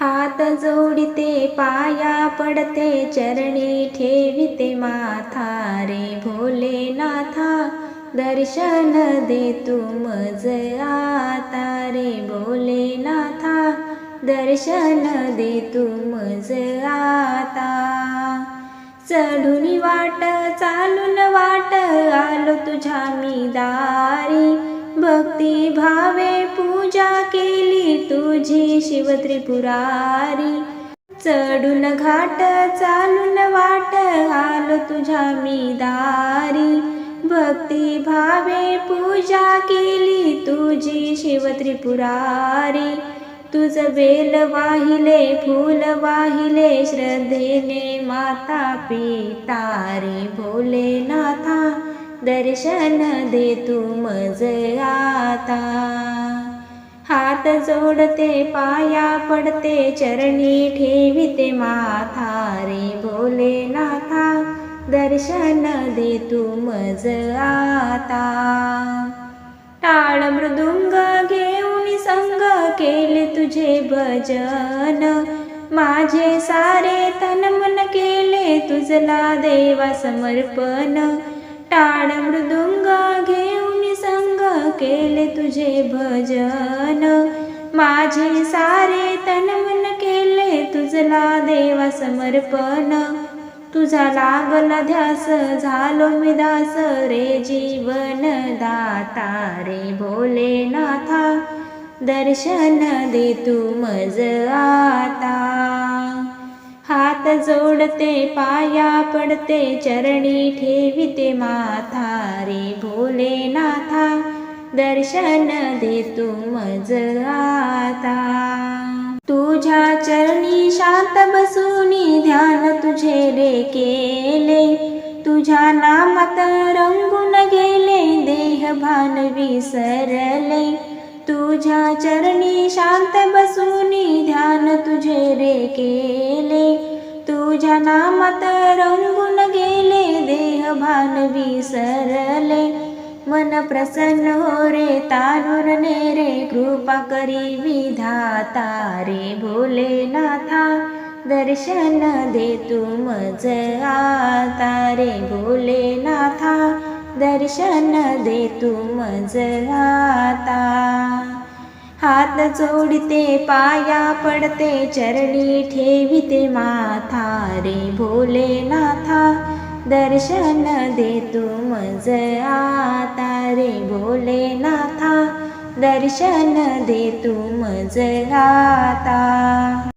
हात जोडिते पाया पडते चरणी ठेविते माथा रे भोलेनाथा दर्शन दे तू मज आता रे. भोलेनाथा दर्शन दे तू मज आता. चढून वाट चालून वाट आलो तुझ्या मी दारी. भक्ती भावे पूजा केली तुझी शिव त्रिपुरारी चढून घाट चालून वाट आलो तुझ्या मी दारी. भक्ती भावे पूजा केली तुझी शिव त्रिपुरारी तुझ बेल वाहिले फूल वाहिले श्रद्धेने माता पिता रे भोलेनाथा दर्शन दे तू मज आता. हात जोडते पाया पडते चरणी ठेविते माथा. रे भोलेनाथा दर्शन दे तू मज आता. टाळ मृदुंग घेऊन संग केले तुझे भजन. माझे सारे तन मन केले तुझला देवा समर्पण. टाळ मृदुंग घेऊन केले तुझे भजन. माझे सारे तन मन केले तुझला देवा समर्पण. तुझा लागला ध्यास झालो मी दास रे जीवन दाता रे भोलेनाथा दर्शन दे तू मज आता. हात जोडते पाया पडते चरणी ठेविते माथा रे दर्शन दे तू मज आता. तुझ्या चरणी शांत बसूनी ध्यान तुझे रे केले तुझ्या नामात रंगून गेले देह भान विसरले. तुझ्या चरणी शांत बसूनी ध्यान तुझे रे केले तुझ्या नामात रंगून गेले देह भान विसरले. मन प्रसन्न हो रे तानुर ने रे कृपा करी विधाता रे भोलेनाथा दर्शन दे तू मज आता रे भोलेनाथा दर्शन दे तू मज आता. हात जोडते पाया पडते चरणी ठेविते माथा रे भोलेनाथ दर्शन दे तू मज आता रे भोलेनाथा. दर्शन दे तू मज आता.